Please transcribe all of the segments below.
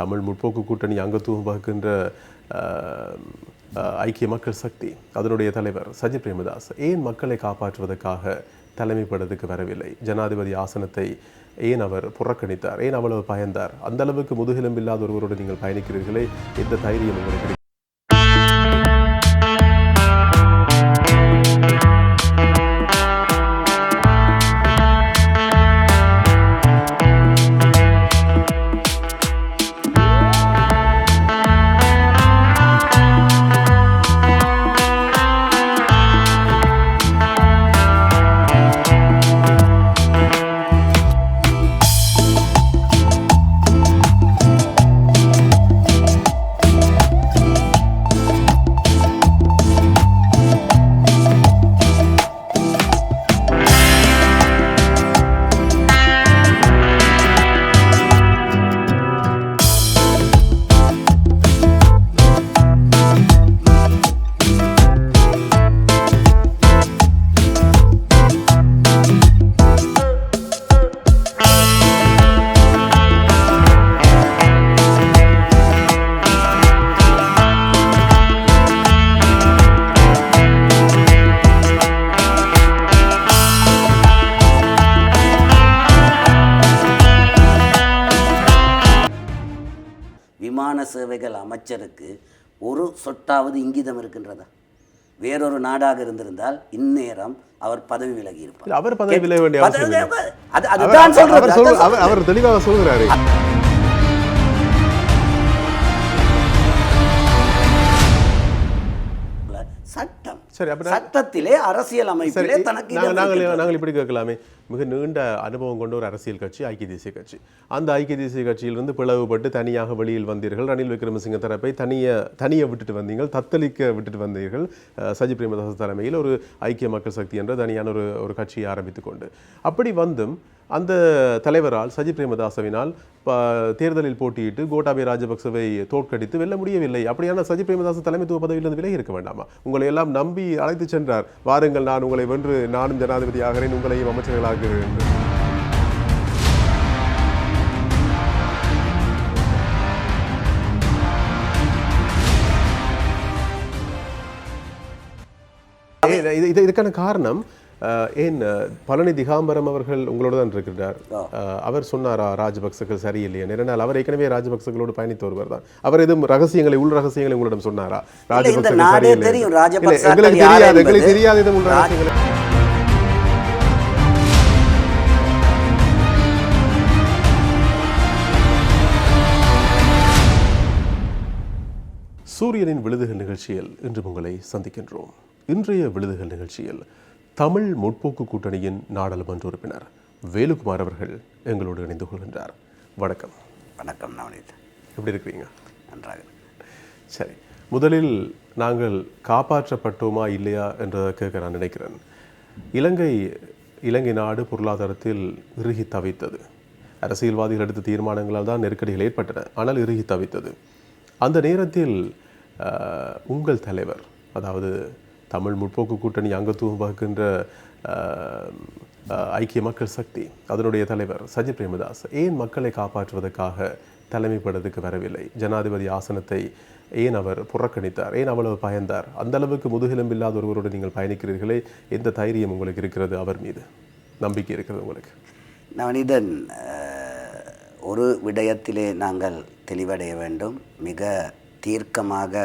தமிழ் முற்போக்கு கூட்டணி அங்கத்துவம் வகுக்கின்ற ஐக்கிய மக்கள் சக்தி அதனுடைய தலைவர் சஜித் பிரேமதாஸ் ஏன் மக்களை காப்பாற்றுவதற்காக தலைமைப்படத்துக்கு வரவில்லை? ஜனாதிபதி ஆசனத்தை ஏன் அவர் புறக்கணித்தார்? ஏன் அவ்வளவு பயந்தார்? அந்த அளவுக்கு முதுகெலும்பில்லாத ஒருவரோடு நீங்கள் பயணிக்கிறீர்களே? எந்த தைரியம் உங்களுக்கு சொட்டாவது இங்கிதம் இருக்கின்றதா? வேறொரு நாடாக இருந்திருந்தால் இந்நேரம் அவர் பதவி விலகி இருப்பார். அவர் பதவி விலக வேண்டிய அவர் தெளிவாக சொல்கிறாரு. சட்டம். சரி, சட்டத்திலே அரசியல் அமைப்பிலே தனக்கு. நாங்கள் இப்படி கேட்கலாமே. மிக நீண்ட அனுபவம் கொண்ட ஒரு அரசியல் கட்சி ஐக்கிய தேசிய கட்சி. அந்த ஐக்கிய தேசிய கட்சியிலிருந்து பிளவுபட்டு தனியாக வெளியில் வந்தீர்கள். ரணில் விக்ரமசிங்க தரப்பை தனிய தனியை விட்டுட்டு வந்தீங்கள் தத்தளிக்க விட்டுட்டு வந்தீர்கள். சஜி பிரேமதாஸ் தலைமையில் ஒரு ஐக்கிய மக்கள் சக்தி என்ற தனியான ஒரு ஒரு கட்சியை ஆரம்பித்துக் கொண்டு. அப்படி வந்தும் அந்த தலைவரால் சஜி பிரேமதாசவினால் தேர்தலில் போட்டியிட்டு கோட்டாபய ராஜபக்சவை தோற்கடித்து வெல்ல முடியவில்லை. அப்படியான சஜி பிரேமதாச தலைமைத்துவ பதவியிலிருந்து விலகி இருக்க வேண்டாமா? உங்களை எல்லாம் நம்பி அழைத்து சென்றார். வாருங்கள் நான் உங்களை வென்று நானும் ஜனாதிபதி ஆகிறேன். உங்களையும் அமைச்சர்களாக என்று. ஏன் இது இது- இதுக்கான காரணம் ஏன் பழனி திகாம்பரம் அவர்கள் உங்களோட தான் இருக்கிறார். அவர் சொன்னாரா ராஜபக்சர்கள் சரியில்லை ஏனென்றால் அவர் ஏற்கனவே ராஜபக்சகளோடு பயணித்து வருவர் தான். அவர் எதுவும் ரகசியங்களை உள் ரகசியங்களை உங்களிடம் சொன்னாரா? ராஜபக்சர்கள் சரியில்லை. எங்களுக்கு தெரியாது எங்களுக்கு. தெரியாது எதுவும் உள் ரகசியங்களை. சூரியனின் விழுதுகள் நிகழ்ச்சியில் இன்று உங்களை சந்திக்கின்றோம். இன்றைய விழுதுகள் நிகழ்ச்சியில் தமிழ் முற்போக்கு கூட்டணியின் நாடாளுமன்ற உறுப்பினர் வேலுக்குமார் அவர்கள் எங்களோடு இணைந்து கொள்கின்றார். வணக்கம். வணக்கம் நவநீத். எப்படி இருக்கிறீங்க? நன்றாக. சரி முதலில் நாங்கள் காப்பாற்றப்பட்டோமா இல்லையா என்றதை கேட்க நான் நினைக்கிறேன். இலங்கை இலங்கை நாடு பொருளாதாரத்தில் இறுகி தவித்தது. அரசியல்வாதிகள் எடுத்த தீர்மானங்களால் தான் நெருக்கடிகள் ஏற்பட்டன ஆனால் இறுகி தவித்தது. அந்த நேரத்தில் உங்கள் தலைவர் அதாவது தமிழ் முற்போக்கு கூட்டணி அங்கத்துவம் வகுக்கின்ற ஐக்கிய மக்கள் சக்தி அதனுடைய தலைவர் சஜித் பிரேமதாஸ் ஏன் மக்களை காப்பாற்றுவதற்காக தலைமைப்படத்துக்கு வரவில்லை? ஜனாதிபதி ஆசனத்தை ஏன் அவர் புறக்கணித்தார்? ஏன் அவ்வளவு பயந்தார்? அந்த அளவுக்கு முதுகெலும்பில்லாத ஒருவரோடு நீங்கள் பயணிக்கிறீர்களே எந்த தைரியம் உங்களுக்கு இருக்கிறது அவர் மீது? நம்பிக்கை இருக்கிறது உங்களுக்கு. நவநீதன் ஒரு விடயத்திலே நாங்கள் தெளிவடைய வேண்டும். மிக தீர்க்கமாக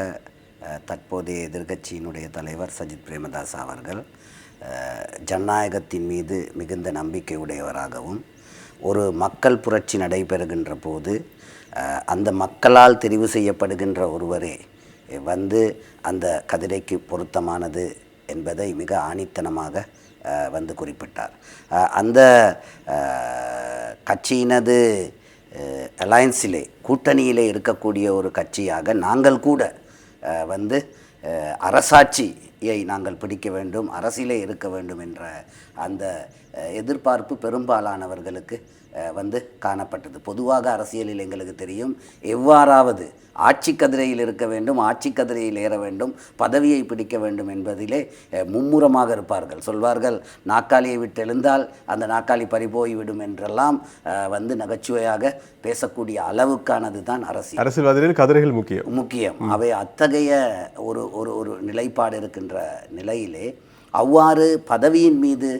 தற்போதைய எதிர்க்கட்சியினுடைய தலைவர் சஜித் பிரேமதாஸ் அவர்கள் ஜனநாயகத்தின் மீது மிகுந்த நம்பிக்கை உடையவராகவும் ஒரு மக்கள் புரட்சி நடைபெறுகின்ற போது அந்த மக்களால் தெரிவு செய்யப்படுகின்ற ஒருவரே வந்து அந்த கதிரைக்கு பொருத்தமானது என்பதை மிக ஆணித்தனமாக வந்து குறிப்பிட்டார். அந்த கட்சியினது அலையன்ஸிலே கூட்டணியிலே இருக்கக்கூடிய ஒரு கட்சியாக நாங்கள் கூட வந்து அரசாட்சியை நாங்கள் பிடிக்க வேண்டும் அரசிலே இருக்க வேண்டும் என்ற அந்த எதிர்பார்ப்பு பெரும்பாலானவர்களுக்கு வந்து காணப்பட்டது. பொதுவாக அரசியலில் எங்களுக்கு தெரியும் எவ்வாறாவது ஆட்சி கதிரையில் இருக்க வேண்டும் ஆட்சி கதிரையில் ஏற வேண்டும் பதவியை பிடிக்க வேண்டும் என்பதிலே மும்முரமாக இருப்பார்கள். சொல்வார்கள் நாக்காளியை விட்டு எழுந்தால் அந்த நாக்காளி பறிபோய் விடும் என்றெல்லாம் வந்து நகைச்சுவையாக பேசக்கூடிய அளவுக்கானது தான் அரசியல். அரசியல்வாதிகளின் கதிரைகள் முக்கியம். முக்கியம். அவை அத்தகைய ஒரு ஒரு ஒரு நிலைப்பாடு இருக்கின்ற நிலையிலே அவ்வாறு பதவியின் மீது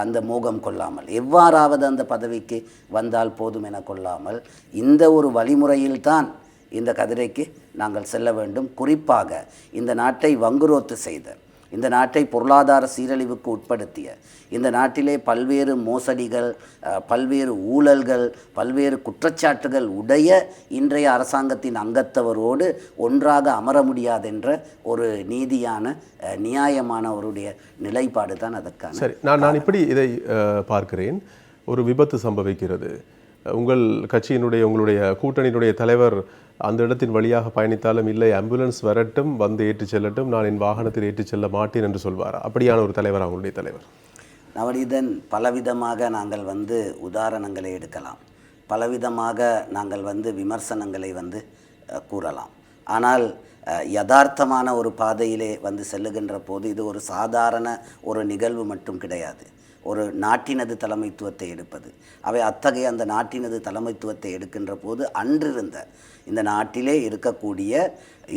அந்த மோகம் கொள்ளாமல். எவ்வாறாவது அந்த பதவிக்கு வந்தால் போதும் என கொள்ளாமல் இந்த ஒரு வழிமுறையில்தான் இந்த கதிரைக்கு நாங்கள் செல்ல வேண்டும். குறிப்பாக இந்த நாட்டை வங்குரோத்து செய்த இந்த நாட்டை பொருளாதார சீரழிவுக்கு உட்படுத்திய இந்த நாட்டிலே பல்வேறு மோசடிகள் பல்வேறு ஊழல்கள் பல்வேறு குற்றச்சாட்டுகள் உடைய இன்றைய அரசாங்கத்தின் அங்கத்தவரோடு ஒன்றாக அமர முடியாதென்ற ஒரு நீதியான அஹ், நியாயமான அவருடைய நிலைப்பாடு தான் அதற்கான சரி நான் நான் இப்படி இதை பார்க்கிறேன். ஒரு விபத்து சம்பவிக்கிறது. உங்கள் கட்சியினுடைய உங்களுடைய கூட்டணியினுடைய தலைவர் அந்த இடத்தின் வழியாக பயணித்தாலும் இல்லை ஆம்புலன்ஸ் வரட்டும் வந்து ஏற்றிச் செல்லட்டும் நான் என் வாகனத்தில் ஏற்றிச் செல்ல மாட்டேன் என்று சொல்வார்? அப்படியான ஒரு தலைவர் அவங்களுடைய தலைவர்? நவநீதன் பலவிதமாக நாங்கள் வந்து உதாரணங்களை எடுக்கலாம். பலவிதமாக நாங்கள் வந்து விமர்சனங்களை வந்து கூறலாம். ஆனால் யதார்த்தமான ஒரு பாதையிலே வந்து செல்லுகின்ற போது இது ஒரு சாதாரண ஒரு நிகழ்வு மட்டும் கிடையாது. ஒரு நாட்டினது தலைமைத்துவத்தை எடுப்பது. அவை அத்தகைய அந்த நாட்டினது தலைமைத்துவத்தை எடுக்கின்ற போது அன்றிருந்த இந்த நாட்டிலே இருக்கக்கூடிய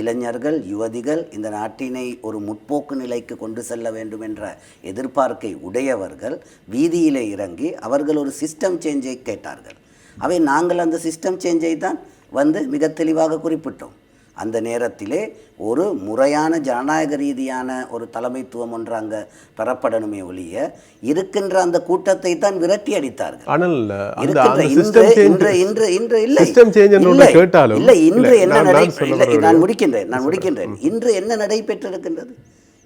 இளைஞர்கள் யுவதிகள் இந்த நாட்டினை ஒரு முற்போக்கு நிலைக்கு கொண்டு செல்ல வேண்டும் என்ற எதிர்பார்க்கை உடையவர்கள் வீதியிலே இறங்கி அவர்கள் ஒரு சிஸ்டம் சேஞ்சை கேட்டார்கள். அவை நாங்கள் அந்த சிஸ்டம் சேஞ்சை தான் வந்து மிக தெளிவாக குறிப்பிட்டோம். அந்த நேரத்திலே ஒரு முறையான ஜனநாயக ரீதியான ஒரு தலைமைத்துவம் ஒன்று அங்கே பெறப்படணுமே ஒழிய இருக்கின்ற அந்த கூட்டத்தை தான் விரட்டி அடித்தார்கள். ஆனால் இன்று இன்று இன்று இன்று இல்லை. இல்லை, இன்று என்ன நடை இல்லை, நான் முடிக்கின்றேன் நான் முடிக்கின்றேன். இன்று என்ன நடைபெற்றிருக்கின்றது?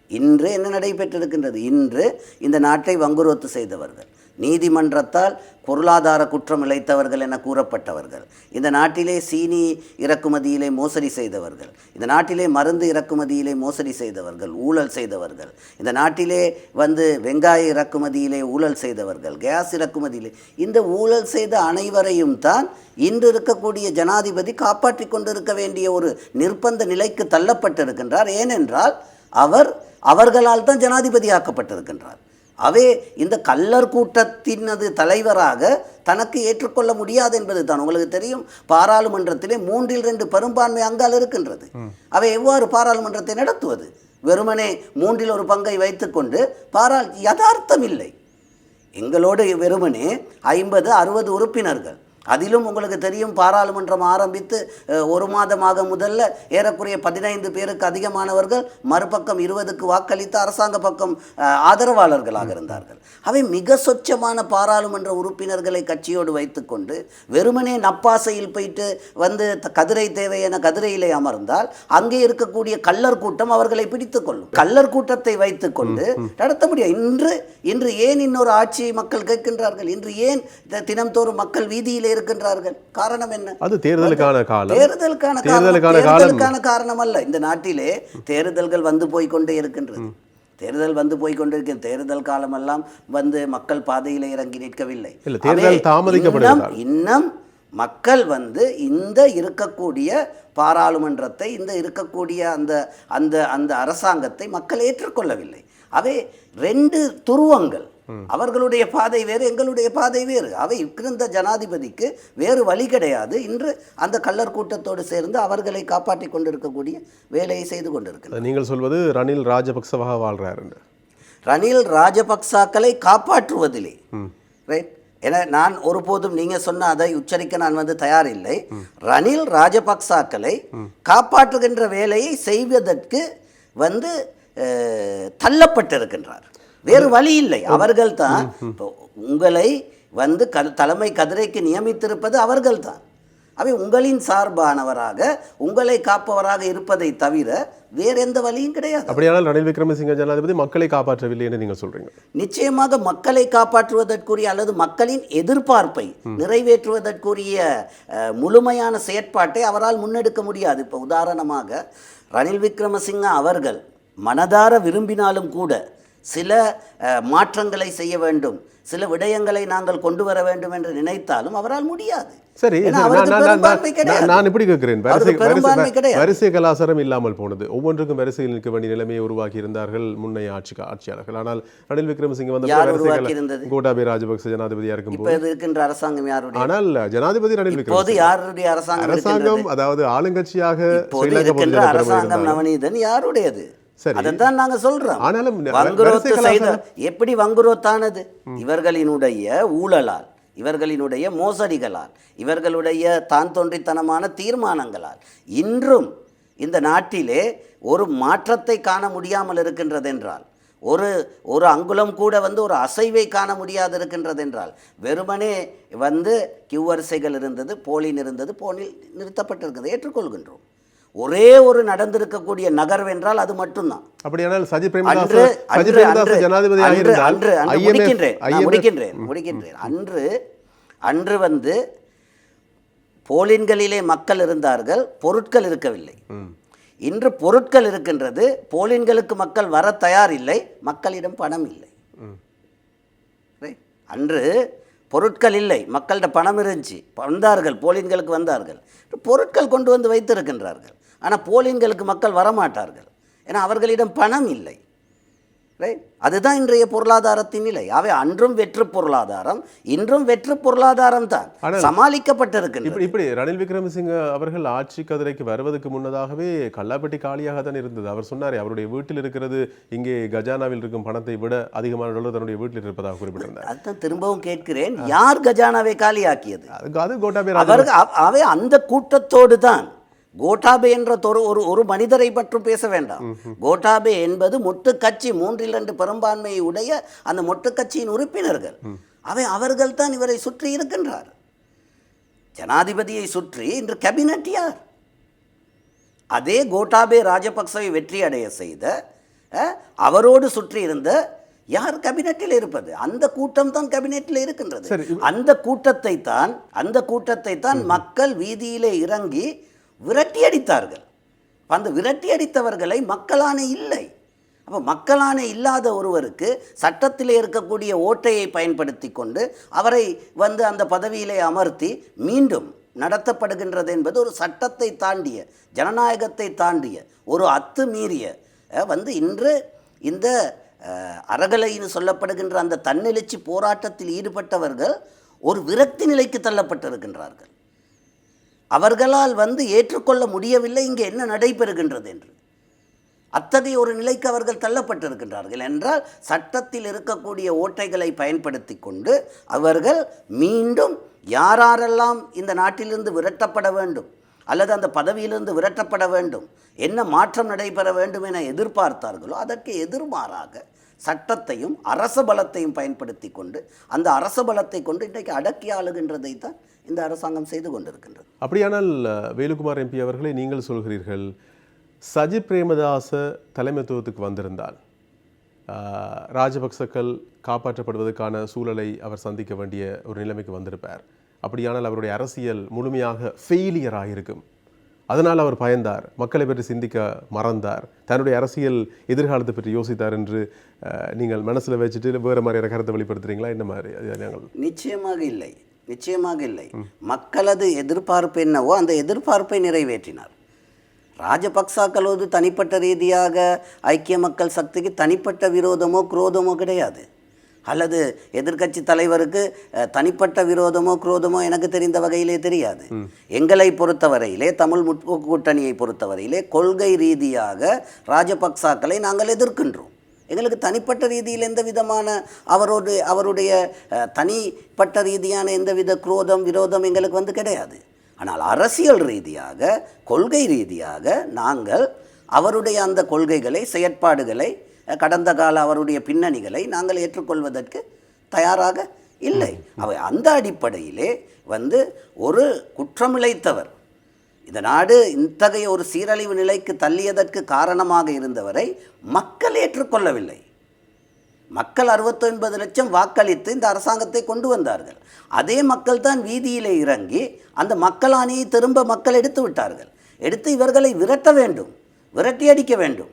இன்று என்ன நடைபெற்றிருக்கின்றது? இன்று இந்த நாட்டை வங்குரோத்து செய்தவர்கள் நீதிமன்றத்தால் பொருளாதார குற்றம் இழைத்தவர்கள் என கூறப்பட்டவர்கள் இந்த நாட்டிலே சீனி இறக்குமதியிலே மோசடி செய்தவர்கள் இந்த நாட்டிலே மருந்து இறக்குமதியிலே மோசடி செய்தவர்கள் ஊழல் செய்தவர்கள் இந்த நாட்டிலே வந்து வெங்காய இறக்குமதியிலே ஊழல் செய்தவர்கள் கேஸ் இறக்குமதியிலே இந்த ஊழல் செய்த அனைவரையும் தான் இன்று இருக்கக்கூடிய ஜனாதிபதி காப்பாற்றி கொண்டிருக்க வேண்டிய ஒரு நிர்பந்த நிலைக்கு தள்ளப்பட்டிருக்கின்றார். ஏனென்றால் அவர் அவர்களால் தான் ஜனாதிபதி ஆக்கப்பட்டிருக்கின்றார் அவே இந்த கல்லர் கூட்டத்தினது தலைவராக தனக்கு ஏற்றுக்கொள்ள முடியாது என்பது தான் உங்களுக்கு தெரியும் பாராளுமன்றத்திலே மூன்றில் ரெண்டு பெரும்பான்மை அங்கால் இருக்கின்றது. அவை எவ்வாறு பாராளுமன்றத்தை நடத்துவது? வெறுமனே மூன்றில் ஒரு பங்கை வைத்துக்கொண்டு பாராள் யதார்த்தம் இல்லை எங்களோடு வெறுமனே ஐம்பது அறுபது உறுப்பினர்கள் அதிலும் உங்களுக்கு தெரியும் பாராளுமன்றம் ஆரம்பித்து ஒரு மாதமாக முதல்ல ஏறக்குறைய பதினைந்து பேருக்கு அதிகமானவர்கள் மறுபக்கம் இருபதுக்கு வாக்களித்து அரசாங்க பக்கம் ஆதரவாளர்களாக இருந்தார்கள். அவை மிக சொச்சமான பாராளுமன்ற உறுப்பினர்களை கட்சியோடு வைத்துக்கொண்டு வெறுமனே நப்பாசையில் போயிட்டு வந்து கதிரை தேவை என கதிரையிலே அமர்ந்தால் அங்கே இருக்கக்கூடிய கள்ளர் கூட்டம் அவர்களை பிடித்துக் கொள்ளும். கள்ளர் கூட்டத்தை வைத்துக்கொண்டு நடத்த முடியாது இன்று இன்று ஏன் இன்னொரு ஆட்சியை மக்கள் கேட்கின்றார்கள்? இன்று ஏன் தினம்தோறும் மக்கள் வீதியிலே இருக்கின்றார்கள். காரணம் என்ன? அது தேர்தலுக்கான காலம். தேர்தலுக்கான தேர்தலுக்கான தேர்தலுக்கான காரணம் அல்ல இந்த நாட்டிலே தேர்தல்கள் வந்து போய் கொண்டே இருக்கின்றது. தேர்தல் வந்து போய் கொண்டிருக்கிறது தேர்தல் காலமெல்லாம் வந்து மக்கள் பாதையிலே இறங்கி நிற்கவில்லை. தேர்தல் இன்னும் மக்கள் வந்து இந்த இருக்கக்கூடிய பாராளுமன்றத்தை இந்த இருக்கக்கூடிய அந்த அந்த அந்த அரசாங்கத்தை மக்கள் ஏற்றுக்கொள்ளவில்லை. அவை ரெண்டு துருவங்கள். அவர்களுடைய பாதை வேறு எங்களுடைய பாதை வேறு. அவை இருந்த ஜனாதிபதிக்கு வேறு வழி கிடையாது. இன்று அந்த கள்ளர் கூட்டத்தோடு சேர்ந்து அவர்களை காப்பாற்றி கொண்டிருக்கக்கூடிய வேலையை செய்து கொண்டிருக்கிறது நீங்கள் சொல்வது ரணில் ராஜபக்சவாக என்று. ரணில் ராஜபக்சாக்களை காப்பாற்றுவதிலே. ரைட் என நான் ஒருபோதும் நீங்க சொன்ன அதை உச்சரிக்க நான் வந்து தயாரில்லை. ரணில் ராஜபக்சாக்களை காப்பாற்றுகின்ற வேலையை செய்வதற்கு வந்து தள்ளப்பட்டிருக்கின்றார். வேறு வழி இல்லை. அவர்கள் தான் உங்களை வந்து க தலைமை கதிரைக்கு நியமித்திருப்பது அவர்கள்தான். அவை உங்களின் சார்பானவராக உங்களை காப்பவராக இருப்பதை தவிர வேறு எந்த வழியும் கிடையாது. அப்படியானால் ரணில் விக்ரமசிங்க ஜனாதிபதி மக்களை காப்பாற்றவில்லை என்று நீங்கள் சொல்றீங்க. நிச்சயமாக மக்களை காப்பாற்றுவதற்குரிய அல்லது மக்களின் எதிர்பார்ப்பை நிறைவேற்றுவதற்குரிய முழுமையான செயற்பாட்டை அவரால் முன்னெடுக்க முடியாது. இப்போ உதாரணமாக ரணில் விக்ரமசிங்க அவர்கள் மனதார விரும்பினாலும் கூட சில மாற்றங்களை செய்ய வேண்டும். சில விடயங்களை நாங்கள் கொண்டு வர வேண்டும் என்று நினைத்தாலும் அவரால் முடியாது. சரி நான்- இப்படி கேட்கிறேன். வரிசை கலாச்சாரம் இல்லாமல் போனது. ஒவ்வொன்றுக்கும் வரிசையில் நிற்க வேண்டிய நிலைமையை உருவாக்கி இருந்தார்கள் முன்னைய ஆட்சி ஆட்சியாளர்கள். ஆனால் ரணில் விக்ரமசிங்க வந்த? கோட்டாபய ராஜபக்ச ஜனாதிபதியா இருக்கும்போது இது இருக்கின்ற அரசாங்கம் யாருடைய? ஆனால் ஜனாதிபதி ரணில் விக்ரமசிங்க. யாருடைய அரசாங்கம்? அரசாங்கம் அதாவது ஆளுங்கட்சியாக அரசாங்கம் நவநீதன் யாருடையது? சரி. அதைத்தான் நாங்க சொல்றோம். ஆனாலும் ந- வங்குரோத்து வரிசை செய்த கலாச்சாரம் எப்படி வங்குரோத்தானது? இவர்களினுடைய ஊழலால் இவர்களினுடைய மோசடிகளால் இவர்களுடைய தான் தோன்றித்தனமான தீர்மானங்களால் இன்றும் இந்த நாட்டிலே ஒரு மாற்றத்தை காண முடியாமல் இருக்கின்றது என்றால் ஒரு ஒரு அங்குலம் கூட வந்து ஒரு அசைவை காண முடியாது இருக்கின்றது என்றால் வெறுமனே வந்து கியூ வரிசைகள் இருந்தது போலின் இருந்தது போலில் நிறுத்தப்பட்டிருக்கிறது. ஏற்றுக்கொள்கின்றோம். ஒரே ஒரு நடந்திருக்கக்கூடிய நகர்வு என்றால் அது மட்டும்தான். அப்படியானால் IMF முடிக்கின்றேன் முடிக்கின்றேன் முடிக்கின்றேன். அன்று அன்று வந்து போலின்களிலே மக்கள் இருந்தார்கள் பொருட்கள் இருக்கவில்லை. இன்று பொருட்கள் இருக்கின்றது போலின்களுக்கு மக்கள் வர தயார் இல்லை மக்களிடம் பணம் இல்லை? அன்று பொருட்கள் இல்லை மக்கள்கிட்ட பணம் இருந்துச்சு. வந்தார்கள் போலின்களுக்கு வந்தார்கள். பொருட்கள் கொண்டு வந்து வைத்திருக்கின்றார்கள். ஆனால் போலின்களுக்கு மக்கள் வரமாட்டார்கள். ஏன்னா அவர்களிடம் பணம் இல்லை. ரைட் அதுதான் இன்றைய பொருளாதாரத்தின் நிலை. அவை அன்றும் வெற்று பொருளாதாரம் இன்றும் வெற்று பொருளாதாரம் தான். ஆனால் சமாளிக்கப்பட்டிருக்கின்றது. இப்படி இப்படி ரணில் விக்ரமசிங்க அவர்கள் ஆட்சி கதிரைக்கு வருவதற்கு முன்னதாகவே கல்லாப்பட்டி காலியாக தான் இருந்தது. அவர் சொன்னாரே அவருடைய வீட்டில் இருக்கிறது இங்கே கஜானாவில் இருக்கும் பணத்தை விட அதிகமான டாலர் தன்னுடைய வீட்டில் இருப்பதாக குறிப்பிட்டிருந்தார். அதுதான் திரும்பவும் கேட்கிறேன் யார் கஜானாவை காலியாக்கியது? அது கோட்டாபே அவை அந்த கூட்டத்தோடு தான் கோட்டாபே என்ற தொரு ஒரு ஒரு மனிதரை பற்றும் பேச வேண்டாம். கோட்டாபே என்பது மொட்டு கட்சி மூன்றில் ரெண்டு பெரும்பான்மையை உடைய அந்த மொட்டு கட்சியின் உறுப்பினர்கள். அவை அவர்கள் தான் இவரை சுற்றி இருக்கின்றார். ஜனாதிபதியை சுற்றி இன்று கேபினட் யார் அதே கோட்டாபே ராஜபக்சவை வெற்றி அடைய செய்த அவரோடு சுற்றி இருந்த யார் கேபினட்டில் இருப்பது? அந்த கூட்டம் தான் கேபினட்டில் இருக்கின்றது. அந்த கூட்டத்தை தான் அந்த கூட்டத்தை தான் மக்கள் வீதியிலே இறங்கி விரட்டி அடித்தார்கள் அந்த விரட்டி அடித்தவர்களை மக்களானே இல்லை. அப்போ மக்களானே இல்லாத ஒருவருக்கு சட்டத்தில் இருக்கக்கூடிய ஓட்டையை பயன்படுத்தி கொண்டு அவரை வந்து அந்த பதவியிலே அமர்த்தி மீண்டும் நடத்தப்படுகின்றது என்பது ஒரு சட்டத்தை தாண்டிய ஜனநாயகத்தை தாண்டிய ஒரு அத்துமீறிய வந்து இன்று இந்த அறகலைன்னு சொல்லப்படுகின்ற அந்த தன்னெழுச்சி போராட்டத்தில் ஈடுபட்டவர்கள் ஒரு விரக்தி நிலைக்கு தள்ளப்பட்டிருக்கின்றார்கள். அவர்களால் வந்து ஏற்றுக்கொள்ள முடியவில்லை இங்கே என்ன நடைபெறுகின்றது என்று. அத்தகைய ஒரு நிலைக்கு அவர்கள் தள்ளப்பட்டிருக்கின்றார்கள் என்றால் சட்டத்தில் இருக்கக்கூடிய ஓட்டைகளை பயன்படுத்தி கொண்டு அவர்கள் மீண்டும் யாரெல்லாம் இந்த நாட்டிலிருந்து விரட்டப்பட வேண்டும் அல்லது அந்த பதவியிலிருந்து விரட்டப்பட வேண்டும் என்ன மாற்றம் நடைபெற வேண்டும் என எதிர்பார்த்தார்களோ அதற்கு எதிர்மாறாக சட்டத்தையும் அரச பலத்தையும் பயன்படுத்தி கொண்டு அந்த அரச பலத்தை கொண்டு இன்றைக்கு அடக்கி ஆளுகின்றதை தான் இந்த அரசாங்கம் செய்து கொண்டிருக்கின்றது. அப்படியானால் வேலுகுமார் எம்பி அவர்களை நீங்கள் சொல்கிறீர்கள் சஜித் பிரேமதாச தலைமைத்துவத்துக்கு வந்திருந்தால் ராஜபக்சக்கள் காப்பாற்றப்படுவதற்கான சூழலை அவர் சந்திக்க வேண்டிய ஒரு நிலைமைக்கு வந்திருப்பார். அப்படியானால் அவருடைய அரசியல் முழுமையாக ஃபெயிலியராக இருக்கும் அதனால் அவர் பயந்தார். மக்களை பற்றி சிந்திக்க மறந்தார். தன்னுடைய அரசியல் எதிர்காலத்தை பற்றி யோசித்தார் என்று நீங்கள் மனசில் வச்சுட்டு வேறு மாதிரியான கருத்தை வெளிப்படுத்துறீங்களா? என்ன மாதிரி? நாங்கள் நிச்சயமாக இல்லை. நிச்சயமாக இல்லை. மக்களது எதிர்பார்ப்பு என்னவோ அந்த எதிர்பார்ப்பை நிறைவேற்றினார். ராஜபக்சாக்களோடு தனிப்பட்ட ரீதியாக ஐக்கிய மக்கள் சக்திக்கு தனிப்பட்ட விரோதமோ குரோதமோ கிடையாது. அல்லது எதிர்க்கட்சி தலைவருக்கு தனிப்பட்ட விரோதமோ குரோதமோ எனக்கு தெரிந்த வகையிலே தெரியாது. எங்களை பொறுத்தவரையிலே தமிழ் முற்போக்கு கூட்டணியை பொறுத்தவரையிலே கொள்கை ரீதியாக ராஜபக்சாக்களை நாங்கள் எதிர்க்கின்றோம். எங்களுக்கு தனிப்பட்ட ரீதியில் எந்த விதமான அவரோடு அவருடைய தனிப்பட்ட ரீதியான எந்தவித குரோதம் விரோதம் எங்களுக்கு வந்து கிடையாது. ஆனால் அரசியல் ரீதியாக கொள்கை ரீதியாக நாங்கள் அவருடைய அந்த கொள்கைகளை செயற்பாடுகளை கடந்த கால அவருடைய பின்னணிகளை நாங்கள் ஏற்றுக்கொள்வதற்கு தயாராக இல்லை. அவை அந்த அடிப்படையிலே வந்து ஒரு குற்றமிழைத்தவர் இந்த நாடு இத்தகைய ஒரு சீரழிவு நிலைக்கு தள்ளியதற்கு காரணமாக இருந்தவரை மக்கள் ஏற்றுக்கொள்ளவில்லை. மக்கள் அறுபத்தொன்பது லட்சம் வாக்களித்து இந்த அரசாங்கத்தை கொண்டு வந்தார்கள். அதே மக்கள் தான் வீதியிலே இறங்கி அந்த மக்களாணியை திரும்ப மக்கள் எடுத்து விட்டார்கள். எடுத்து இவர்களை விரட்ட வேண்டும் விரட்டி அடிக்க வேண்டும்.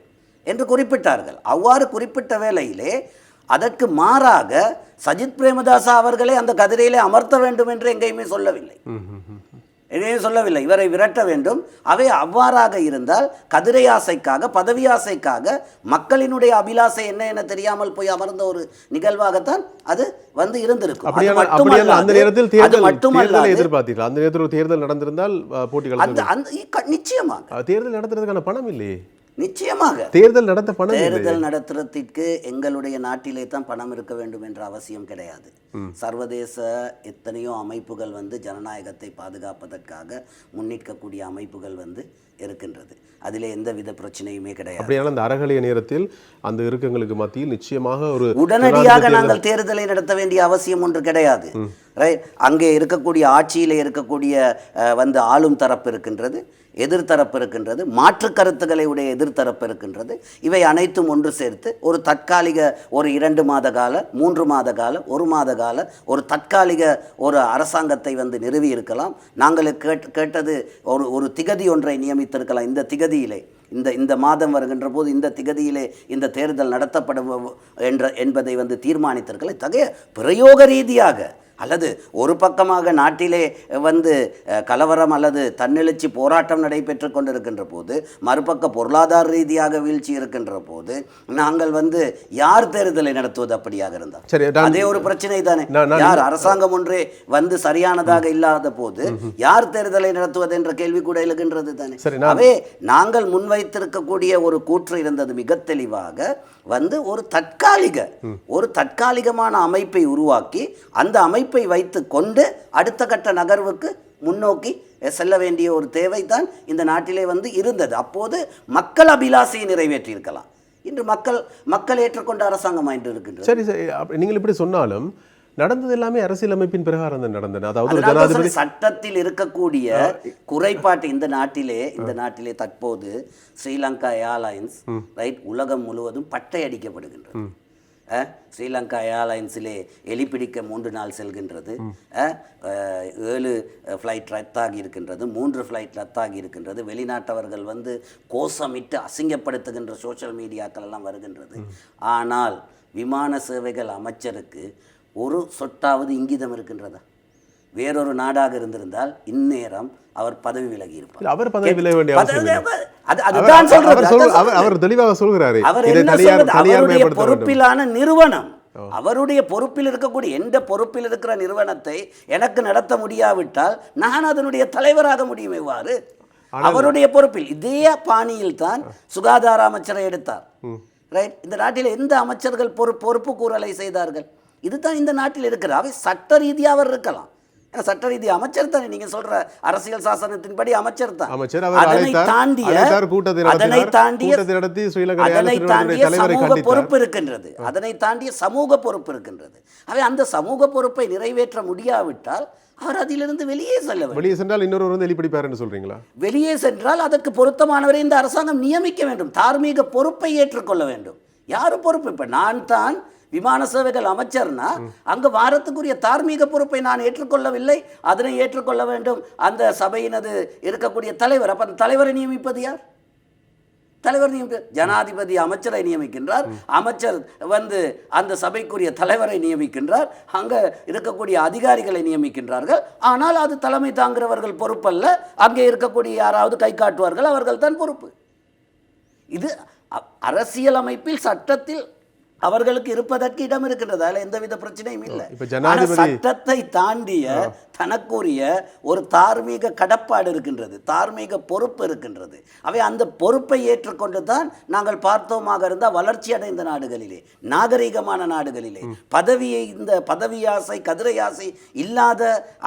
என்று குறிப்பிட்டார்கள். அவ்வாறு குறிப்பிட்ட வேளையிலே அதற்கு மாறாக சஜித் பிரேமதாசா அவர்களை அந்த கதிரையிலே அமர்த்த வேண்டும் என்று எங்கேயுமே சொல்லவில்லை. எதையும் சொல்லவில்லை. இவரை விரட்ட வேண்டும். அவை அவ்வாறாக இருந்தால் கதிரை ஆசைக்காக பதவி ஆசைக்காக மக்களினுடைய அபிலாசை என்ன என தெரியாமல் போய் அமர்ந்த ஒரு நிகழ்வாகத்தான் அது வந்து இருந்திருக்கும். அந்த நேரத்தில் அது அந்த நேரத்தில் ஒரு தேர்தல் நடந்திருந்தால் போட்டிகள் அந்த நிச்சயமாக. தேர்தல் நடத்துறதுக்கான பணம் இல்லையே. நிச்சயமாக. தேர்தல் நடத்த பணம் தேர்தல் நடத்துறதுக்கு எங்களுடைய நாட்டிலே தான் பணம் இருக்க வேண்டும் என்ற அவசியம் கிடையாது. சர்வதேச எத்தனையோ அமைப்புகள் வந்து ஜனநாயகத்தை பாதுகாப்பதற்காக முன்னிற்கக்கூடிய அமைப்புகள் வந்து இருக்கின்றது. அதிலே எந்தவித பிரச்சனையுமே கிடையாது. அப்படியான அந்த அறகலைய நேரத்தில் அந்த இறுக்கங்களுக்கு மத்தியில் நிச்சயமாக ஒரு உடனடியாக நாங்கள் தேர்தலை நடத்த வேண்டிய அவசியம் ஒன்று கிடையாது. ரைட் அங்கே இருக்கக்கூடிய ஆட்சியில் இருக்கக்கூடிய வந்து ஆளும் தரப்பு இருக்கின்றது எதிர்த்தரப்பு இருக்கின்றது மாற்று கருத்துக்களை உடைய எதிர்த்தரப்பு இருக்கின்றது. இவை அனைத்தும் ஒன்று சேர்த்து ஒரு தற்காலிக ஒரு இரண்டு மாத கால மூன்று மாத கால ஒரு மாத கால ஒரு தற்காலிக ஒரு அரசாங்கத்தை வந்து நிறுவி இருக்கலாம். நாங்கள் கேட் கேட்டது ஒரு ஒரு திகதி ஒன்றை நியமித்திருக்கலாம் இந்த திகதியிலே. இந்த இந்த மாதம் வருகின்ற போது இந்த திகதியிலே இந்த தேர்தல் நடத்தப்படும் என்ற என்பதை வந்து தீர்மானித்திருக்கலாம் இத்தகைய பிரயோக ரீதியாக அல்லது ஒரு பக்கமாக நாட்டிலே வந்து கலவரம் அல்லது தன்னெழுச்சி போராட்டம் நடைபெற்று கொண்டிருக்கின்ற போது மறுபக்க பொருளாதார ரீதியாக வீழ்ச்சி இருக்கின்ற போது நாங்கள் வந்து யார் தேர்தலை நடத்துவது அப்படியாக இருந்தால்? அதே ஒரு பிரச்சனை தானே. யார் அரசாங்கம் ஒன்றே வந்து சரியானதாக இல்லாத போது யார் தேர்தலை நடத்துவது என்ற கேள்வி கூட எழுகின்றது தானே. அவே நாங்கள் முன்வைத்திருக்கக்கூடிய ஒரு கூற்று இருந்தது மிக தெளிவாக வந்து ஒரு தற்காலிக ஒரு தற்காலிகமான அமைப்பை உருவாக்கி அந்த அமைப்பை வைத்து கொண்டு அடுத்த கட்ட நகர்வுக்கு முன்னோக்கி செல்ல வேண்டிய ஒரு தேவைதான் இந்த நாட்டிலே வந்து இருந்தது. அப்போது மக்கள் அபிலாசையை நிறைவேற்றியிருக்கலாம். இன்று மக்கள் மக்கள் ஏற்றுக்கொண்ட அரசாங்கம் ஆயிட்டு இருக்கின்றது. சரி சரி. நீங்கள் இப்படி சொன்னாலும் நடந்தது எல்லாமே அரசியலமைப்பின் பிரகாரம் தான் நடந்தன அதாவது ஜனாதிபதி சட்டத்தில் இருக்கக்கூடிய குறைபாட்டு இந்த நாட்டிலே இந்த நாட்டிலே தற்போது ஸ்ரீலங்கா ஏர்லைன்ஸ் ரைட் உலகம் முழுவதும் பட்டை அடிக்கப்படுகின்றது. ஸ்ரீலங்கா ஏர்லைன்ஸிலே எலிப்பிடிக்க மூன்று நாள் செல்கின்றது. ஏழு ஃப்ளைட் ரத்தாகி இருக்கின்றது மூன்று ஃப்ளைட் ரத்தாகி இருக்கின்றது. வெளிநாட்டவர்கள் வந்து கோஷமிட்டு அசிங்கப்படுத்துகின்ற சோஷியல் மீடியாக்கள் எல்லாம் வருகின்றது. ஆனால் விமான சேவைகள் அமைச்சருக்கு ஒரு சொட்டாவது இங்கிதம் இருக்கின்றதா? வேறொரு நாடாக இருந்திருந்தால் இந்நேரம் அவர் பதவி விலகி இருப்பார். அவர் பதவி விலக வேண்டிய தெளிவாக சொல்கிறாரு. அவர் என்ன பொறுப்பிலான நிறுவனம் அவருடைய பொறுப்பில் இருக்கக்கூடிய எந்த பொறுப்பில் இருக்கிற நிறுவனத்தை எனக்கு நடத்த முடியாவிட்டால் நான் அதனுடைய தலைவராக முடியும் எவ்வாறு? அவருடைய பொறுப்பில். இதே பாணியில் தான் சுகாதார அமைச்சரை எடுத்தார். ரைட் இந்த நாட்டில் எந்த அமைச்சர்கள் பொறுப்பு பொறுப்பு கூறலை செய்தார்கள்? இதுதான் இந்த நாட்டில் இருக்கிற அவை சட்ட ரீதியாக அவர் இருக்கலாம். ஏன்னா சட்ட ரீதி அமைச்சர் தானே. நீங்க சொல்ற அரசியல் சாசனத்தின்படி அமைச்சர் தான். அமைச்சர் அதனை தாண்டிய அதனை அதனை சமூக. பொறுப்பு இருக்கின்றது. அதனை தாண்டிய சமூக பொறுப்பு இருக்கின்றது. அவை அந்த சமூக பொறுப்பை நிறைவேற்ற முடியாவிட்டால் அவர் அதிலிருந்து வெளியே செல்ல வெளியே சென்றால் இன்னொரு வந்து எலிப்பிடிப்பாருன்னு சொல்றீங்களா? வெளியே சென்றால் அதற்கு பொருத்தமானவரை இந்த அரசாங்கம் நியமிக்க வேண்டும். தார்மீக பொறுப்பை ஏற்றுக்கொள்ள வேண்டும். யார் பொறுப்பு? இப்ப நான் தான் விமான சேவைகள் அமைச்சர்னா அங்கு வாரத்துக்குரிய தார்மீக பொறுப்பை நான் ஏற்றுக்கொள்ளவில்லை. அதனை ஏற்றுக்கொள்ள வேண்டும். அந்த சபையினது இருக்கக்கூடிய தலைவர் அப்போ அந்த தலைவரை நியமிப்பது யார்? தலைவர் நியமிக்க ஜனாதிபதி அமைச்சரை நியமிக்கின்றார். அமைச்சர் வந்து அந்த சபைக்குரிய தலைவரை நியமிக்கின்றார். அங்கே இருக்கக்கூடிய அதிகாரிகளை நியமிக்கின்றார்கள். ஆனால் அது தலைமை தாங்குகிறவர்கள் பொறுப்பல்ல. அங்கே இருக்கக்கூடிய யாராவது கை காட்டுவார்கள் அவர்கள் தான் பொறுப்பு. இது அரசியலமைப்பில் சட்டத்தில் அவர்களுக்கு இருப்பதற்கு இடம் இருக்கின்றது அதில் எந்தவித பிரச்சனையும் இல்லை. சட்டத்தை தாண்டிய தனக்குரிய ஒரு தார்மீக கடப்பாடு இருக்கின்றது. தார்மீக பொறுப்பு இருக்கின்றது. அவை அந்த பொறுப்பை ஏற்றுக்கொண்டு தான் நாங்கள் பார்த்தோமாக இருந்தால் வளர்ச்சி அடைந்த நாடுகளிலே நாகரிகமான நாடுகளிலே பதவியை இந்த பதவி ஆசை கதிரை ஆசை இல்லாத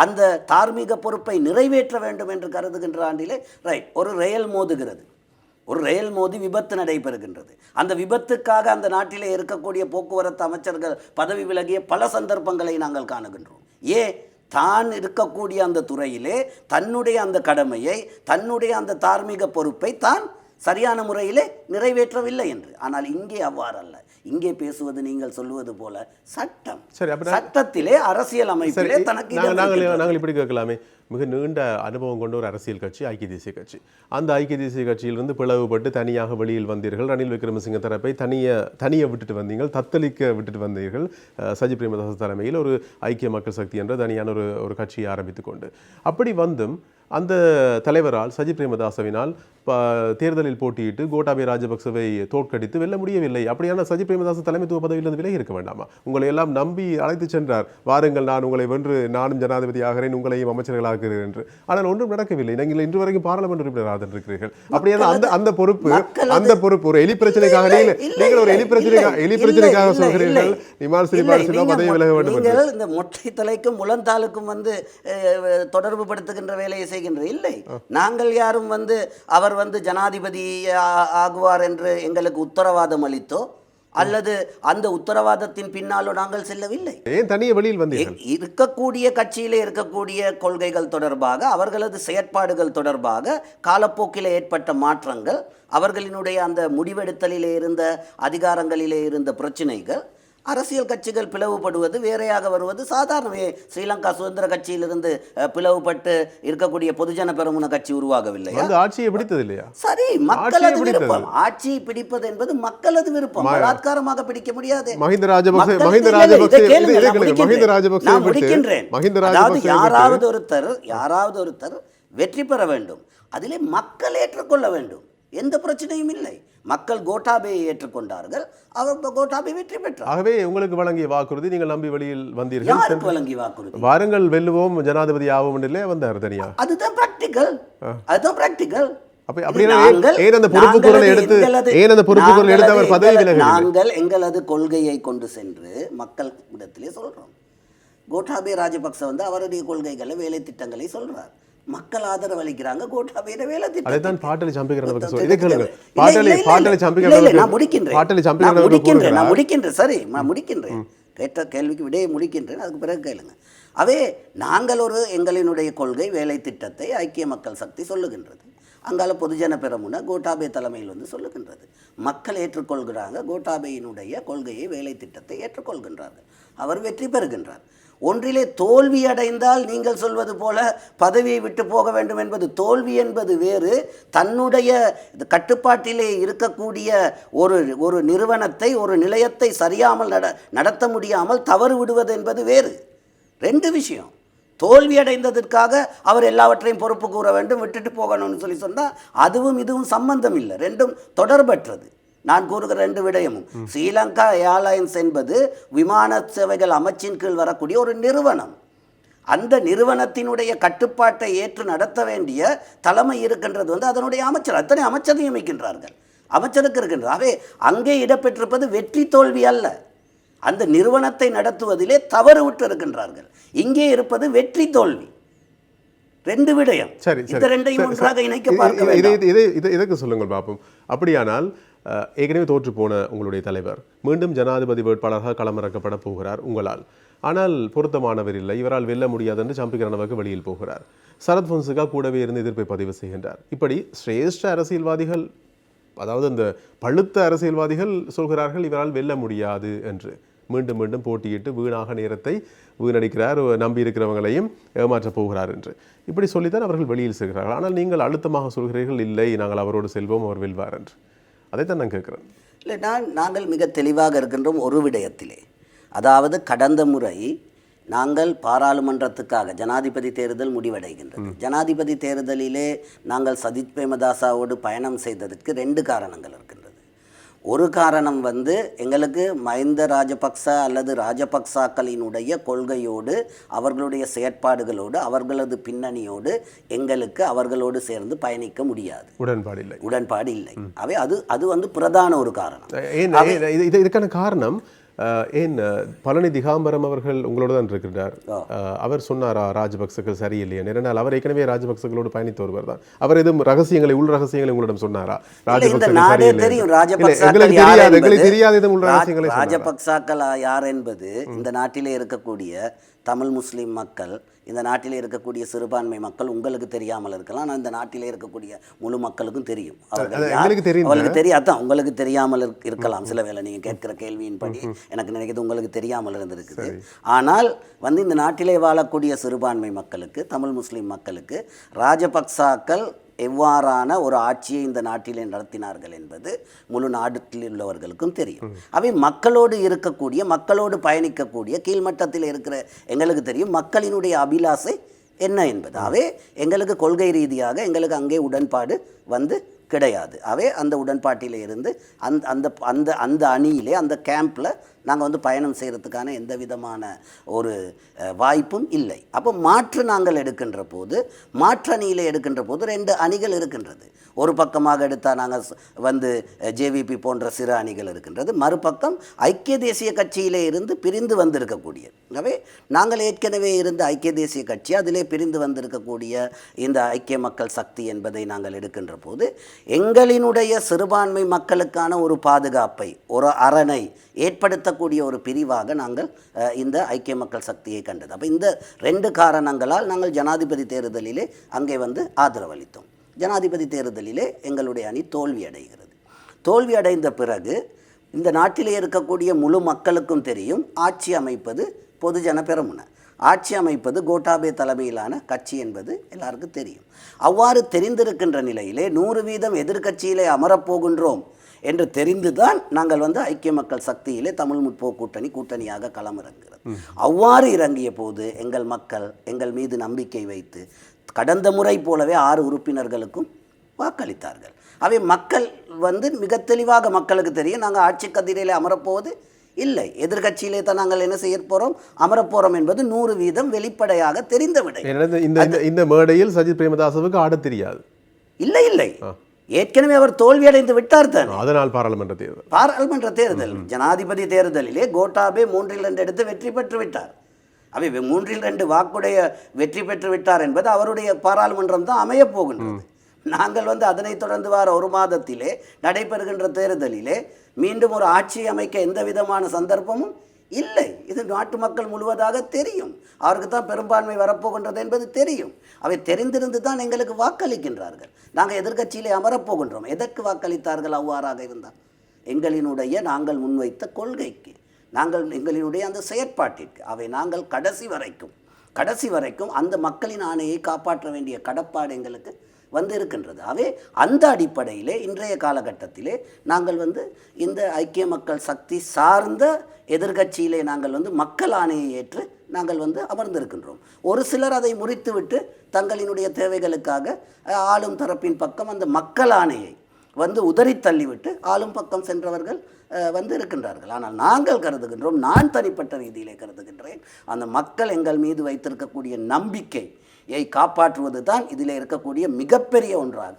அந்த தார்மீக பொறுப்பை நிறைவேற்ற வேண்டும் என்று கருதுகின்ற ஆண்டிலே ரைட் ஒரு ரயில் மோதுகிறது. ஒரு ரயில் மோதி விபத்து நடைபெறுகின்றது. அந்த விபத்துக்காக அந்த நாட்டிலே இருக்கக்கூடிய போக்குவரத்து அமைச்சர்கள் பதவி விலகிய பல சந்தர்ப்பங்களை நாங்கள் காணுகின்றோம். ஏ தான் இருக்கக்கூடிய அந்த துறையிலே தன்னுடைய அந்த கடமையை தன்னுடைய அந்த தார்மீக பொறுப்பை தான் சரியான முறையிலே நிறைவேற்றவில்லை என்று. ஆனால் இங்கே அவ்வாறல்ல. இங்கே பேசுவது நீங்கள் சொல்லுவது போல சட்டம். சட்டத்திலே அரசியல் அமைப்பிலே தனக்கு. நாங்கள் இப்படி கேட்கலாமே. மிக நீண்ட அனுபவம் கொண்ட ஒரு அரசியல் கட்சி ஐக்கிய தேசிய கட்சி. அந்த ஐக்கிய தேசிய கட்சியிலிருந்து பிளவுபட்டு தனியாக வெளியில் வந்தீர்கள். ரணில் விக்ரமசிங்க தரப்பை தனிய தனியை விட்டுட்டு வந்தீர்கள் தத்தளிக்க விட்டுட்டு வந்தீர்கள். சஜி பிரேமதாஸ் தலைமையில் ஒரு ஐக்கிய மக்கள் சக்தி என்ற தனியான ஒரு ஒரு கட்சியை ஆரம்பித்து கொண்டு. அப்படி வந்தும் அந்த தலைவரால் சஜித் பிரேமதாசவினால் தேர்தலில் போட்டியிட்டு கோட்டாபய ராஜபக்சவை தோற்கடித்து வெல்ல முடியவில்லை. அப்படியான சஜித் பிரேமதாச தலைமைத்துவ பதவியிலிருந்து விலகி இருக்க வேண்டாமா? உங்களை எல்லாம் நம்பி அழைத்து சென்றார். வாருங்கள் நான் உங்களை வென்று நானும் ஜனாதிபதி ஆகிறேன் உங்களையும் அமைச்சர்களாகிறேன் என்று. ஆனால் ஒன்றும் நடக்கவில்லை. நீங்கள் இன்று வரைக்கும் பாராளுமன்ற உறுப்பினராக இருக்கிறீர்கள். அப்படியான அந்த அந்த பொறுப்பு அந்த பொறுப்பு ஒரு எலி பிரச்சனைக்காக நீங்கள் ஒரு எலி பிரச்சனைக்காக எலி பிரச்சனைக்காக சொல்கிறீர்கள். நிமால் சினிமா நீங்க பதவி விலக வேண்டும் இந்த மொட்டை தலைக்கும் முழந்தாளுக்கும் வந்து தொடர்பு படுத்துகின்ற வேலையை செய்கின்ற இல்லை. நாங்கள் யாரும் வந்து அவர் வந்து ஜனாதிபதி ஆகுவார் என்று எங்களுக்கு உத்தரவாதம் அளித்தோ அல்லது அந்த உத்தரவாதத்தின் பின்னாலோ நாங்கள் செல்லவில்லை. ஏன் தனியே வெளியில் இ- இருக்கக்கூடிய கட்சியிலே இருக்கக்கூடிய கொள்கைகள் தொடர்பாக அவர்களது செயற்பாடுகள் தொடர்பாக காலப்போக்கில் ஏற்பட்ட மாற்றங்கள் அவர்களினுடைய அந்த முடிவெடுத்தலிலே இருந்த அதிகாரங்களிலே இருந்த பிரச்சனைகள் அரசியல் கட்சிகள் பிளவுபடுவது வேறையாக வருவது சாதாரணமே ஸ்ரீலங்கா சுதந்திர கட்சியிலிருந்து பிளவுபட்டு இருக்கக்கூடிய பொதுஜன பெரமுன கட்சி உருவாகவில்லையா? அந்த ஆட்சியை பிடித்தது இல்லையா? சரி மக்களது விருப்பம். ஆட்சியை பிடிப்பது என்பது மக்களது விருப்பம். பலாத்காரமாக பிடிக்க முடியாது. மஹிந்த ராஜபக்சே மஹிந்த ராஜபக்சே முடிக்கின்றேன். அதாவது யாராவது ஒருத்தர் யாராவது ஒருத்தர் வெற்றி பெற வேண்டும். அதிலே மக்கள் ஏற்றுக்கொள்ள வேண்டும். எந்த பிரச்சனையும் இல்லை. மக்கள் கோட்டாபேயை ஏற்றுக்கொண்டார்கள். அவர் கோட்டாபே வெற்றி பெற்றார். ஆகவே உங்களுக்கு வழங்கிய வாக்குறுதி நீங்கள் நம்பி வெளியில் வந்தீர்கள். யாருக்கு வழங்கி வாக்குறுதி? வாருங்கள் வெல்லுவோம் ஜனாதிபதி ஆவோம் இல்லையே வந்தார் தனியா அதுதான் பிராக்டிக்கல் அதுதான் பிராக்டிக்கல் நாங்கள் எங்களது கொள்கையை கொண்டு சென்று மக்கள் இடத்திலே சொல்றோம். கோட்டாபே ராஜபக்ச வந்து அவருடைய கொள்கைகளை வேலை திட்டங்களை சொல்றார். மக்கள் ஆதரவு அளிக்கிறாங்க கோட்டாபேட வேலை அதைத்தான் பாட்டலி சம்பிக்கிறவருக்கு இல்ல, சொல்லி பாட்டலி பாட்டலி சம்பிக்கிறவருக்கு நான் முடிக்கின்றேன். பாட்டலி நான் சம்பிக்கிறவருக்கு முடிக்கின்றேன் நான் முடிக்கின்றேன். சரி நான் முடிக்கின்றேன். கேட்ட கேள்விக்கு விடையை முடிக்கின்றேன். அதுக்கு பிறகு கேளுங்க. அவே நாங்கள் ஒரு எங்களினுடைய கொள்கை வேலை திட்டத்தை ஐக்கிய மக்கள் சக்தி சொல்லுகின்றது. அங்கால பொதுஜன பெரமுன கோட்டாபே தலைமையில் வந்து சொல்லுகின்றது. மக்கள் ஏற்றுக்கொள்கிறாங்க கோட்டாபேயினுடைய கொள்கையை வேலை திட்டத்தை ஏற்றுக்கொள்கின்றார்கள். அவர் வெற்றி பெறுகின்றார். ஒன்றிலே தோல்வி அடைந்தால் நீங்கள் சொல்வது போல பதவியை விட்டு போக வேண்டும் என்பது தோல்வி என்பது வேறு. தன்னுடைய கட்டுப்பாட்டிலே இருக்கக்கூடிய ஒரு ஒரு நிறுவனத்தை ஒரு நிலையத்தை சரியாமல் நட நடத்த முடியாமல் தவறு விடுவது என்பது வேறு. ரெண்டு விஷயம். தோல்வி அடைந்ததற்காக அவர் எல்லாவற்றையும் பொறுப்பு கூற வேண்டும் விட்டுட்டு போகணும்னு சொல்லி சொன்னால் அதுவும் இதுவும் சம்பந்தம் இல்லை. ரெண்டும் தொடர்பற்றது. நான் கூறுகிற ரெண்டு விடயமும். ஸ்ரீலங்கா ஏர்லைன்ஸ் என்பது விமான சேவைகள் அமைச்சின் கீழ் வரக்கூடிய ஒரு நிறுவனம். அந்த நிறுவனத்தினுடைய கட்டுப்பாட்டை ஏற்று நடத்த வேண்டிய தலைமை இருக்கின்றது வந்து அதனுடைய அமைச்சர். அத்தனை அமைச்சர் நியமிக்கின்றார்கள் அமைச்சருக்கு இருக்கின்றது. ஆகவே அங்கே இடம்பெற்றிருப்பது வெற்றி தோல்வி அல்ல. அந்த நிறுவனத்தை நடத்துவதிலே தவறு விட்டு இருக்கின்றார்கள் இங்கே இருப்பது வெற்றி தோல்வி. ரெண்டு விடயம். சரி இந்த ரெண்டையும் ஒன்றாக. இணைக்க பார்க்க இது- இதற்கு சொல்லுங்கள் பார்ப்போம் அப்படியானால் ஏற்கனவே தோற்று போன உங்களுடைய தலைவர் மீண்டும் ஜனாதிபதி வேட்பாளராக களமிறக்கப்பட போகிறார் உங்களால். ஆனால் பொருத்தமானவர் இல்லை. இவரால் வெல்ல முடியாது என்று சம்பிக்கரணவுக்கு வெளியில் போகிறார். சரத் பொன்சுகா கூடவே இருந்து எதிர்ப்பை பதிவு செய்கின்றார். இப்படி சிரேஷ்ட அரசியல்வாதிகள் அதாவது இந்த பழுத்த அரசியல்வாதிகள் சொல்கிறார்கள் இவரால் வெல்ல முடியாது என்று. மீண்டும் மீண்டும் போட்டியிட்டு வீணாக நேரத்தை வீணடிக்கிறார் நம்பி இருக்கிறவங்களையும் ஏமாற்றப் போகிறார் என்று. இப்படி சொல்லித்தான் அவர்கள் வெளியில் செல்கிறார்கள். ஆனால் நீங்கள் அழுத்தமாக சொல்கிறீர்கள் இல்லை நாங்கள் அவரோடு செல்வோம் அவர் வெல்வார் என்று. அதைத்தான் நான் கேட்கிறேன். இல்லை நான் நாங்கள் மிக தெளிவாக இருக்கின்றோம் ஒரு விடயத்திலே. அதாவது கடந்த முறை நாங்கள் பாராளுமன்றத்துக்காக ஜனாதிபதி தேர்தல் முடிவடைகின்றது. ஜனாதிபதி தேர்தலிலே நாங்கள் சஜித் பிரேமதாசாவோடு பயணம் செய்ததற்கு ரெண்டு காரணங்கள் இருக்கின்றது. ஒரு காரணம் வந்து எங்களுக்கு மஹிந்த ராஜபக்ச அல்லது ராஜபக்சாக்களினுடைய கொள்கையோடு அவர்களுடைய செயற்பாடுகளோடு அவர்களது பின்னணியோடு எங்களுக்கு அவர்களோடு சேர்ந்து பயணிக்க முடியாது. உடன்பாடு இல்லை. உடன்பாடு இல்லை. அவை அது அது வந்து பிரதான ஒரு காரணம். ஏன் ஏன் இது- இது இதுக்கான காரணம் ஏன் பழனி திகாம்பரம் அவர்கள் உங்களோட தான் இருக்கிறார் அவர் சொன்னாரா ராஜபக்சர்கள் சரியில்லையே? இரண்டால் அவர் ஏற்கனவே ராஜபக்சகளோடு பயணித்து வருவார் தான். அவர் எதுவும் ரகசியங்களை உள் ரகசியங்களை உங்களிடம் ராஜபக்சாக்கள் சொன்னாரா? ராஜபக்சாக்கள் யார் என்பது இந்த நாட்டிலே இருக்கக்கூடிய தமிழ் முஸ்லிம் மக்கள் இந்த நாட்டிலே இருக்கக்கூடிய சிறுபான்மை மக்கள் உங்களுக்கு தெரியாமல் இருக்கலாம். ஆனால் இந்த நாட்டிலே இருக்கக்கூடிய முழு மக்களுக்கும் தெரியும். அவர்கள் அது யார்? எங்களுக்கு தெரியும் அவர்களுக்கு தெரியும் அதான் உங்களுக்கு தெரியாமல் இருக்- இருக்கலாம். சில வேளை நீங்கள் கேட்கிற கேள்வியின்படி எனக்கு நினைக்கிறது உங்களுக்கு தெரியாமல் இருந்திருக்குது. ஆனால் வந்து இந்த நாட்டிலே வாழக்கூடிய சிறுபான்மை மக்களுக்கு தமிழ் முஸ்லிம் மக்களுக்கு ராஜபக்சாக்கள் எவ்வாறான ஒரு ஆட்சியை இந்த நாட்டிலே நடத்தினார்கள் என்பது முழு நாட்டில் உள்ளவர்களுக்கும் தெரியும். அவை மக்களோடு இருக்கக்கூடிய மக்களோடு பயணிக்கக்கூடிய கீழ்மட்டத்தில் இருக்கிற எங்களுக்கு தெரியும் மக்களினுடைய அபிலாசை என்ன என்பது. அவை எங்களுக்கு கொள்கை ரீதியாக எங்களுக்கு அங்கே உடன்பாடு வந்து கிடையாது. அவே அந்த உடன்பாட்டில் இருந்து அந்த அந்த அந்த அந்த அணியிலே அந்த கேம்பில் நாங்கள் வந்து பயணம் செய்கிறதுக்கான எந்த விதமான ஒரு வாய்ப்பும் இல்லை. அப்போ மாற்று நாங்கள் எடுக்கின்ற போது மாற்று அணியில் எடுக்கின்ற போது ரெண்டு அணிகள் இருக்கின்றது. ஒரு பக்கமாக எடுத்தால் நாங்கள் வந்து ஜேவிபி போன்ற சிறு அணிகள் இருக்கின்றது. மறுபக்கம் ஐக்கிய தேசிய கட்சியிலே இருந்து பிரிந்து வந்திருக்கக்கூடிய எனவே நாங்கள் ஏற்கனவே இருந்த ஐக்கிய தேசிய கட்சி அதிலே பிரிந்து வந்திருக்கக்கூடிய இந்த ஐக்கிய மக்கள் சக்தி என்பதை நாங்கள் எடுக்கின்ற போது எங்களினுடைய சிறுபான்மை மக்களுக்கான ஒரு பாதுகாப்பை ஒரு அரணை ஏற்படுத்த ஏற்படுத்தக்கூடிய ஒரு பிரிவாக நாங்கள் இந்த ஐக்கிய மக்கள் சக்தியை கண்டது. அப்போ இந்த ரெண்டு காரணங்களால் நாங்கள் ஜனாதிபதி தேர்தலிலே அங்கே வந்து ஆதரவளித்தோம். ஜனாதிபதி தேர்தலிலே எங்களுடைய அணி தோல்வி அடைகிறது. தோல்வி அடைந்த பிறகு இந்த நாட்டிலே இருக்கக்கூடிய முழு மக்களுக்கும் தெரியும் ஆட்சி அமைப்பது பொதுஜன பெரமுன ஆட்சி அமைப்பது கோட்டாபே தலைமையிலான கட்சி என்பது எல்லாருக்கும் தெரியும். அவ்வாறு தெரிந்திருக்கின்ற நிலையிலே நூறு வீதம் எதிர்க்கட்சியிலே அமரப்போகின்றோம் என்று தெரிந்துதான் நாங்கள் வந்து ஐக்கிய மக்கள் சக்தியிலே தமிழ் முற்போக்கு கூட்டணி கூட்டணியாக களமிறங்குகிறது. அவ்வாறு இறங்கிய போது எங்கள் மக்கள் எங்கள் மீது நம்பிக்கை வைத்து கடந்த முறை போலவே ஆறு உறுப்பினர்களுக்கும் வாக்களித்தார்கள். அவை மக்கள் வந்து மிக தெளிவாக மக்களுக்கு தெரியும். நாங்கள் ஆட்சி கதிரையிலே அமரப்போவது இல்லை. எதிர்க்கட்சியிலே தான் நாங்கள் என்ன செய்ய போகிறோம் அமரப்போகிறோம் என்பது நூறு வீதம் வெளிப்படையாக தெரிந்த விடை இந்த- இந்த மேடையில் சஜித் பிரேமதாசவுக்கு ஆடத் தெரியாது. இல்லை இல்லை. ஏற்கனவே அவர் தோல்வியடைந்து விட்டார் தான். அதனால் பாராளுமன்ற தேர்தல். பாராளுமன்ற தேர்தல் ஜனாதிபதி தேர்தலிலே கோட்டாபே மூன்றில் ரெண்டு எடுத்து வெற்றி பெற்று விட்டார். அவை மூன்றில் ரெண்டு வாக்குடைய வெற்றி பெற்று விட்டார் என்பது அவருடைய பாராளுமன்றம் தான் அமையப் போகின்றது. நாங்கள் வந்து அதனைத் தொடர்ந்து வார ஒரு மாதத்திலே நடைபெறுகின்ற தேர்தலிலே மீண்டும் ஒரு ஆட்சி அமைக்க எந்த விதமான சந்தர்ப்பமும் இல்லை. இது நாட்டு மக்கள் முழுவதாக தெரியும். அவருக்கு தான் பெரும்பான்மை வரப்போகின்றது என்பது தெரியும். அவை தெரிந்திருந்து தான் எங்களுக்கு வாக்களிக்கின்றார்கள். நாங்கள் எதிர்க்கட்சியிலே அமரப்போகின்றோம். எதற்கு வாக்களித்தார்கள் அவ்வாறாக இருந்தால்? எங்களினுடைய நாங்கள் முன்வைத்த கொள்கைக்கு. நாங்கள் எங்களினுடைய அந்த செயற்பாட்டிற்கு. அவை நாங்கள் கடைசி வரைக்கும். கடைசி வரைக்கும் அந்த மக்களின் ஆணையை காப்பாற்ற வேண்டிய கடப்பாடு எங்களுக்கு வந்து இருக்கின்றது அவே அந்த அடிப்படையிலே இன்றைய காலகட்டத்திலே நாங்கள் வந்து இந்த ஐக்கிய மக்கள் சக்தி சார்ந்த எதிர்கட்சியிலே நாங்கள் வந்து மக்கள் ஆணையை ஏற்று நாங்கள் வந்து அமர்ந்திருக்கின்றோம். ஒரு சிலர் அதை முறித்துவிட்டு தங்களினுடைய தேவைகளுக்காக ஆளும் தரப்பின் பக்கம் அந்த மக்கள் ஆணையை வந்து உதறி தள்ளிவிட்டு ஆளும் பக்கம் சென்றவர்கள் வந்து இருக்கின்றார்கள். ஆனால் நாங்கள் கருதுகின்றோம் நான் தனிப்பட்ட ரீதியிலே கருதுகின்றேன். அந்த மக்கள் எங்கள் மீது வைத்திருக்கக்கூடிய நம்பிக்கை காப்பாற்றுவது தான் இதில் இருக்கக்கூடிய மிகப்பெரிய ஒன்றாக.